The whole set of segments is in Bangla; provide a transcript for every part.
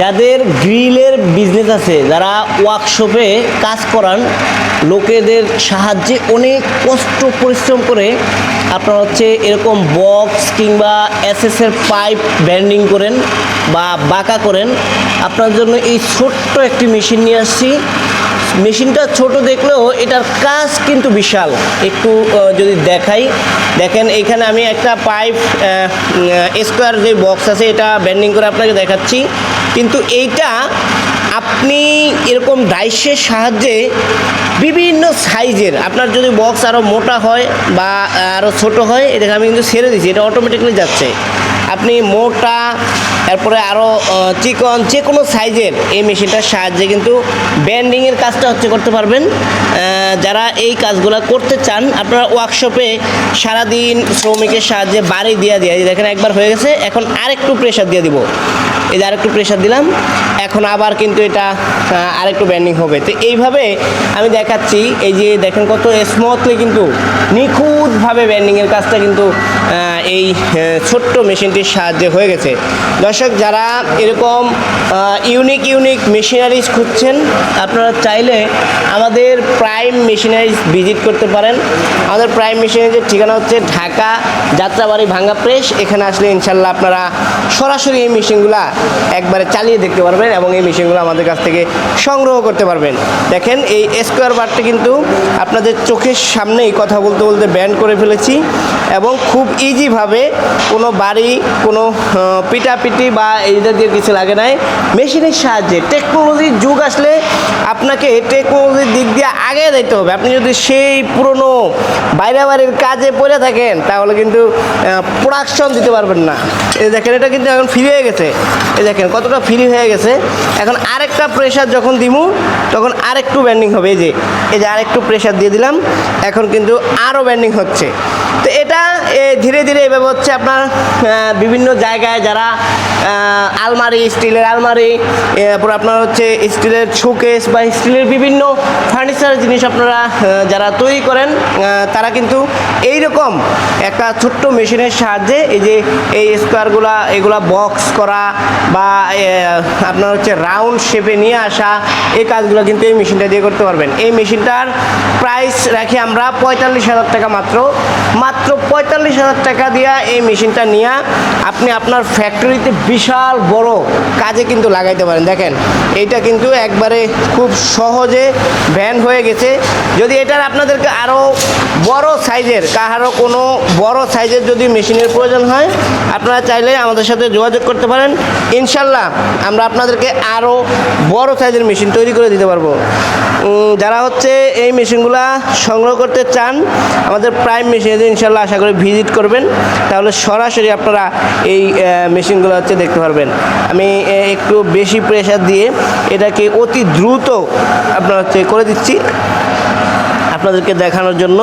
যাদের গ্রিলের বিজনেস আছে, যারা ওয়ার্কশপে কাজ করান, লোকেদের সাহায্যে অনেক কষ্ট, পরিশ্রম করে আপনারা হচ্ছে এরকম বক্স কিংবা এসএসের পাইপ ব্যান্ডিং করেন বা বাঁকা করেন। আপনার জন্য এই ছোট্ট একটি মেশিন নিয়ে আসছি। মেশিনটা ছোট দেখলেও এটার কাজ কিন্তু বিশাল। একটু যদি দেখাই। দেখেন এইখানে আমি একটা পাইপ স্কোয়ার যে বক্স আছে, এটা ব্যান্ডিং করে আপনাকে দেখাচ্ছি। কিন্তু এইটা আপনি এরকম ডাইসের সাহায্যে বিভিন্ন সাইজের, আপনার যদি বক্স আরও মোটা হয় বা আরও ছোট হয়, এটাকে আমি কিন্তু ছেড়ে দিচ্ছি এটা অটোমেটিকলি যাচ্ছে। আপনি মোটা এরপরে আরও চিকন যে কোনো সাইজের এই মেশিনটার সাহায্যে কিন্তু ব্যান্ডিংয়ের কাজটা হচ্ছে করতে পারবেন। যারা এই কাজগুলো করতে চান, আপনারা ওয়ার্কশপে সারাদিন শ্রমিকের সাহায্যে বাড়ি দিয়ে দিয়ে দেখেন একবার হয়ে গেছে, এখন আরেকটু প্রেশার দিয়ে দিব। এই যে আরেকটু প্রেশার দিলাম, এখন আবার কিন্তু এটা আরেকটু ব্যান্ডিং হবে। তো এইভাবে আমি দেখাচ্ছি, এই যে দেখেন কত স্মুথলি কিন্তু নিখুঁতভাবে ব্যান্ডিংয়ের কাজটা কিন্তু এই ছোট্ট মেশিনটির সাহায্যে হয়ে গেছে। দর্শক যারা এরকম ইউনিক ইউনিক মেশিনারিজ খুঁজছেন আপনারা চাইলে আমাদের প্রাইম মেশিনারিজ ভিজিট করতে পারেন। আমাদের প্রাইম মেশিনারিজের ঠিকানা হচ্ছে ঢাকা যাত্রাবাড়ি ভাঙ্গা প্রেস এখানে আসলে ইনশাল্লাহ আপনারা সরাসরি এই মেশিনগুলা একবারে চালিয়ে দেখতে পারবেন এবং এই মেশিনগুলো আমাদের কাছ থেকে সংগ্রহ করতে পারবেন। দেখেন এই স্কোয়ার বারটি কিন্তু আপনাদের চোখের সামনেই কথা বলতে বলতে ব্যান্ড করে ফেলেছি এবং খুব ইজিভাবে কোনো বাড়ি কোনো আহ, বা এই জাতীয় কিছু লাগে নাই। মেশিনের সাহায্যে টেকনোলজির যুগ আসলে আপনাকে টেকনোলজির দিক দিয়ে আগে যেতে হবে। আপনি যদি সেই পুরনো বাইরে বাড়ির কাজে পড়ে থাকেন, তাহলে কিন্তু প্রোডাকশন দিতে পারবেন না। এই দেখেন, এটা কিন্তু এখন ফ্রি হয়ে গেছে। এই দেখেন, কতটা ফ্রি হয়ে গেছে। এখন আরেকটা প্রেশার যখন দিমু, তখন আরেকটু ব্যান্ডিং হবে। এই যে এই যে আরেকটু প্রেশার দিয়ে দিলাম, এখন কিন্তু আরও ব্যান্ডিং হচ্ছে। তো এটা ধীরে ধীরে এভাবে হচ্ছে আপনার বিভিন্ন জায়গায় যারা আলমারি, স্টিলের আলমারি, এরপর আপনার হচ্ছে স্টিলের শোকেস বা স্টিলের বিভিন্ন ফার্নিচার জিনিস আপনারা যারা তৈরি করেন তারা কিন্তু এই রকম একটা ছোট্ট মেশিনের সাহায্যে এই যে এই স্কোয়ারগুলা এগুলা বক্স করা বা আপনার হচ্ছে রাউন্ড শেপে নিয়ে আসা, এই কাজগুলো কিন্তু এই মেশিনটা দিয়ে করতে পারবেন। এই মেশিনটার প্রাইস রাখি আমরা পঁয়তাল্লিশ হাজার টাকা মাত্র। মাত্র পঁয়তাল্লিশ হাজার টাকা দিয়া এই মেশিনটা নিয়ে আপনি আপনার ফ্যাক্টরিতে বিশাল বড় কাজে কিন্তু লাগাইতে পারেন। দেখেন, এইটা কিন্তু একবারে খুব সহজে ভ্যান হয়ে গেছে। যদি এটার আপনাদেরকে আরও বড় সাইজের, কাহারও কোনো বড় সাইজের যদি মেশিনের প্রয়োজন হয়, আপনারা চাইলে আমাদের সাথে যোগাযোগ করতে পারেন। ইনশাল্লাহ আমরা আপনাদেরকে আরও বড় সাইজের মেশিন তৈরি করে দিতে পারব। যারা হচ্ছে এই মেশিনগুলা সংগ্রহ করতে চান, আমাদের প্রাইম মেশিনে ইনশাল্লাহ আশা করি ভিজিট করবেন। তাহলে সরাসরি আপনারা এই মেশিনগুলো হচ্ছে দেখতে পারবেন। আমি একটু বেশি প্রেশার দিয়ে এটাকে অতি দ্রুত আপনার হচ্ছে করে দিচ্ছি। আপনাদেরকে দেখানোর জন্য,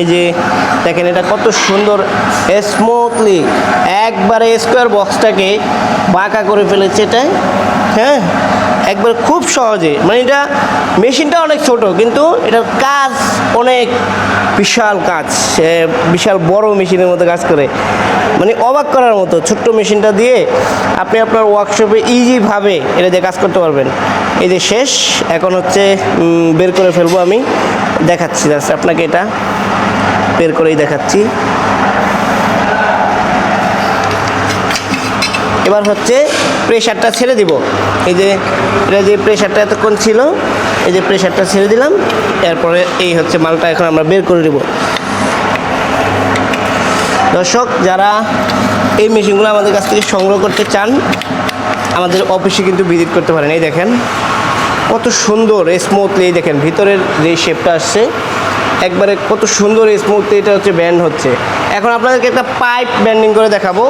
এই যে দেখেন এটা কত সুন্দর স্মুথলি একবারে স্কোয়ার বক্সটাকে বাঁকা করে ফেলেছে এটা। হ্যাঁ? একবার খুব সহজে মানে এটা মেশিনটা অনেক ছোট, কিন্তু এটার কাজ অনেক বিশাল কাজ বিশাল বড় মেশিনের মতো কাজ করে। মানে অবাক করার মতো, ছোট্ট মেশিনটা দিয়ে আপনি আপনার ওয়ার্কশপে ইজিভাবে এটা দিয়ে কাজ করতে পারবেন। এই যে শেষ, এখন হচ্ছে বের করে ফেলব আমি। দেখাচ্ছি জাস্ট আপনাকে এটা বের করেই দেখাচ্ছি। এবার হচ্ছে প্রেশারটা ছেড়ে দিব। এই যে, এটা যে প্রেশারটা এতক্ষণ ছিল, এই যে প্রেশারটা ছেড়ে দিলাম, এরপরে এই হচ্ছে মালটা এখন আমরা বের করে দেব দর্শক, যারা এই মেশিনগুলো আমাদের কাছ থেকে সংগ্রহ করতে চান, আমাদের অফিসে কিন্তু ভিজিট করতে পারেন। এই দেখেন, কত সুন্দর স্মুথলি এই দেখেন, ভিতরের যে শেপটা আসছে, একবারে কত সুন্দর স্মুথলি এটা হচ্ছে ব্যান্ড হচ্ছে। এখন আপনাদেরকে একটা পাইপ ব্যান্ডিং করে দেখাবো।